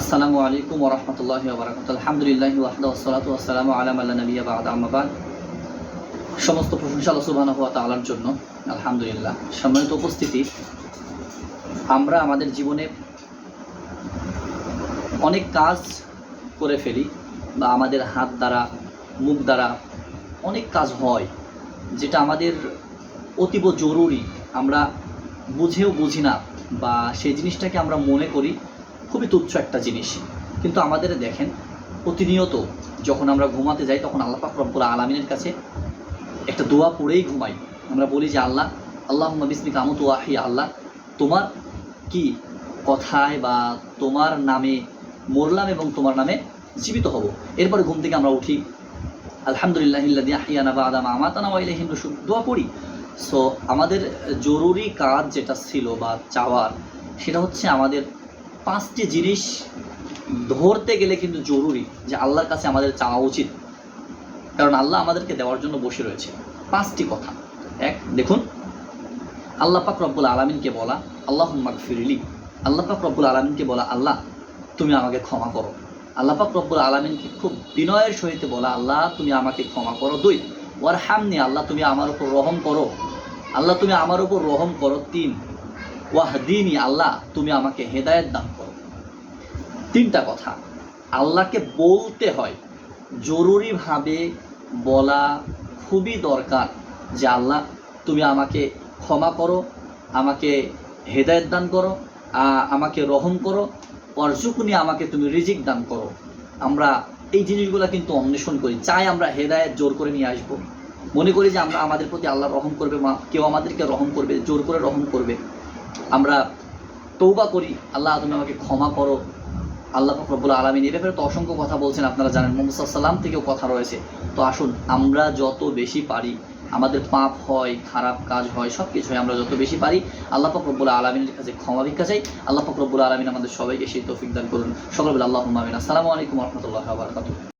আসসালামু আলাইকুম ওরহমতুল্লাহি ওবরাকাত আলহামদুলিল্লাহ ওয়াহদা ওয়াসসালাতু ওয়াসসালামু আলা আল্লাহ নবিয়া বাদ। আম্মা বাদ। সমস্ত প্রশংসা আল্লাহ সুবহানাহু ওয়া তাআলার জন্য। আলহামদুলিল্লাহ। সম্মানিত উপস্থিতি, আমরা আমাদের জীবনে অনেক কাজ করে ফেলি বা আমাদের হাত দ্বারা, মুখ দ্বারা অনেক কাজ হয় যেটা আমাদের অতীব জরুরি। আমরা বুঝেও বুঝি না বা সেই জিনিসটাকে আমরা মনে করি খুবই তুচ্ছ একটা জিনিস। কিন্তু আমাদের দেখেন, প্রতিনিয়ত যখন আমরা ঘুমাতে যাই, তখন আল্লাহ পাক রব্বুল আলমিনের কাছে একটা দোয়া পড়েই ঘুমাই। আমরা বলি যে, আল্লাহ আল্লাহ বিসমিকা আমত ওয়াহি আল্লাহ, তোমার কি কথায় বা তোমার নামে মরলাম এবং তোমার নামে জীবিত হব? এরপরে ঘুম থেকে আমরা উঠি, আলহামদুলিল্লাহ আহিয়ানা বা আদামা আমাতানা ওয়াইলাহিম রসুল দোয়া পড়ি। সো আমাদের জরুরি কাজ যেটা ছিল বা চাওয়ার, সেটা হচ্ছে আমাদের পাঁচটি জিনিস ধরতে গেলে কিন্তু জরুরি যে আল্লাহর কাছে আমাদের চাওয়া উচিত। কারণ আল্লাহ আমাদেরকে দেওয়ার জন্য বসে রয়েছে। পাঁচটি কথা। এক, দেখুন, আল্লাহ পাক রব্বুল আলমিনকে বলা আল্লাহ ফিরলি আল্লাহ পাক রব্বুল আলমিনকে বলা, আল্লাহ, তুমি আমাকে ক্ষমা করো। আল্লাহ পাক রব্বুল আলমিনকে খুব বিনয়ের সহিত বলা, আল্লাহ, তুমি আমাকে ক্ষমা করো। দুই ওয়ার হামনি আল্লাহ, তুমি আমার উপর রহম করো। আল্লাহ, তুমি আমার উপর রহম করো। তিন ওয়াহদিনী আল্লাহ, তুমি আমাকে হেদায়েত দান করো। তিনটা কথা। আল্লাহকে বলতে হয়, জরুরিভাবে বলা খুবই দরকার যে আল্লাহ, তুমি আমাকে ক্ষমা করো, আমাকে হেদায়েত দান করো আমাকে রহম করো অর্জুকুনি আমাকে তুমি রিজিক দান করো। আমরা এই জিনিসগুলো কিন্তু অন্বেষণ করি, চাই আমরা হেদায়েত জোর করে নিয়ে আসব। মনে করি যে আমরা আমাদের প্রতি আল্লাহ রহম করবে কেউ আমাদেরকে রহম করবে, জোর করে রহম করবে। আমরা তৌবা করি, আল্লাহ তুমি আমাকে ক্ষমা করো। আল্লাহ ফখরবুল আলমিন এ ব্যাপারে তো অসংখ্য কথা বলছেন, আপনারা জানেন মোহাম্মদ সাল্লাম থেকেও কথা রয়েছে। তো আসুন, আমরা যত বেশি পারি, আমাদের পাপ হয়, খারাপ কাজ হয় সব কিছু হয়, আমরা যত বেশি পারি, আল্লাহ ফখরবুল আলমিনের কাছে ক্ষমা ভিক্ষা চাই। আল্লাহ ফখরবুল আলমিন আমাদের সবাইকে সেই তৌফিক দান করুন। সকল আল্লাহ আমিন। আসসালামু আলাইকুম রহমতুল্লাহ বারকাতুহ।